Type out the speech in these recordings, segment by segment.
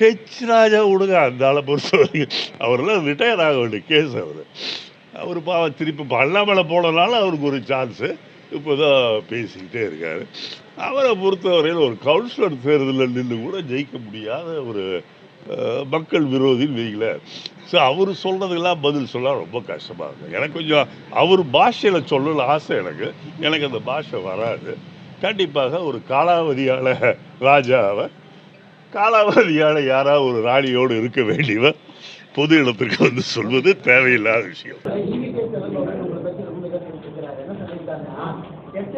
H ராஜா விடுங்க அந்த ஆளை பொறுத்த வரைக்கும். அவரெல்லாம் ரிட்டையர் ஆக வேண்டிய கேஸ் அவர். அவர் பாவம் திருப்பி இப்போ போனதுனால போனனால அவருக்கு ஒரு சான்ஸு இப்போ தான் பேசிக்கிட்டே இருக்காரு. அவரை பொறுத்தவரையில் ஒரு கவுன்சிலர் தேர்தலில் நின்று கூட ஜெயிக்க முடியாத ஒரு அஹ், மக்கள் விரோதின்னு வைங்களேன் ஸோ அவர் சொல்கிறதுக்கெல்லாம் பதில் சொல்ல ரொம்ப கஷ்டமாக இருக்கும். எனக்கு கொஞ்சம் அவர் பாஷையில் சொல்லணும்னு ஆசை எனக்கு. எனக்கு அந்த பாஷை வராது. கண்டிப்பாக ஒரு காலாவதியான ராஜாவை காலாவதியான யாராவது ஒரு ராணியோடு இருக்க வேண்டியவர். பொது இடத்திற்கு வந்து சொல்வது தேவையில்லாத விஷயம்.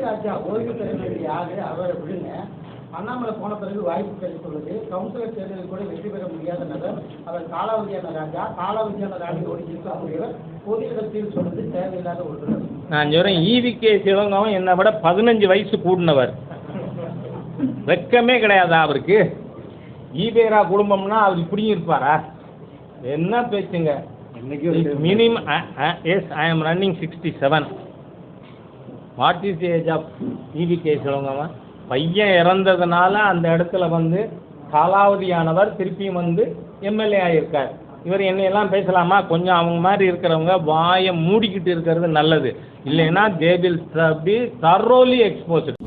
ராஜா ஓய்வு பெற வேண்டிய அவரை விடுங்க. அண்ணாமலை போன பிறகு வாய்ப்பு கிடைத்துள்ளது. கவுன்சிலர் தேர்தலில் கூட வெற்றி பெற முடியாத நபர் அவர் காலாவதியான ராஜா காலாவதியான ராணியோடு இருக்கக்கூடியவர் பொது இடத்தில் சொல்வது தேவையில்லாத ஒன்று. நான் சொல்கிறேன் ஈவிகே சிவங்கம் என்னை விட பதினஞ்சு வயசு கூடினவர். வெக்கமே கிடையாதா அவருக்கு. ஈவேரா குடும்பம்னா அவர் இப்படியும் இருப்பாரா? என்ன பேச்சுங்க? Minimum yes I am running sixty seven what is age of EVK சிவங்கம்மா பையன் இறந்ததுனால அந்த இடத்துல வந்து காலாவதியானவர் திருப்பியும் வந்து எம்எல்ஏ ஆகியிருக்கார் இவர் என்னையெல்லாம் பேசலாமா? கொஞ்சம் அவங்க மாதிரி இருக்கிறவங்க வாயை மூடிக்கிட்டு இருக்கிறது நல்லது. இல்லைன்னா they will be thoroughly exposed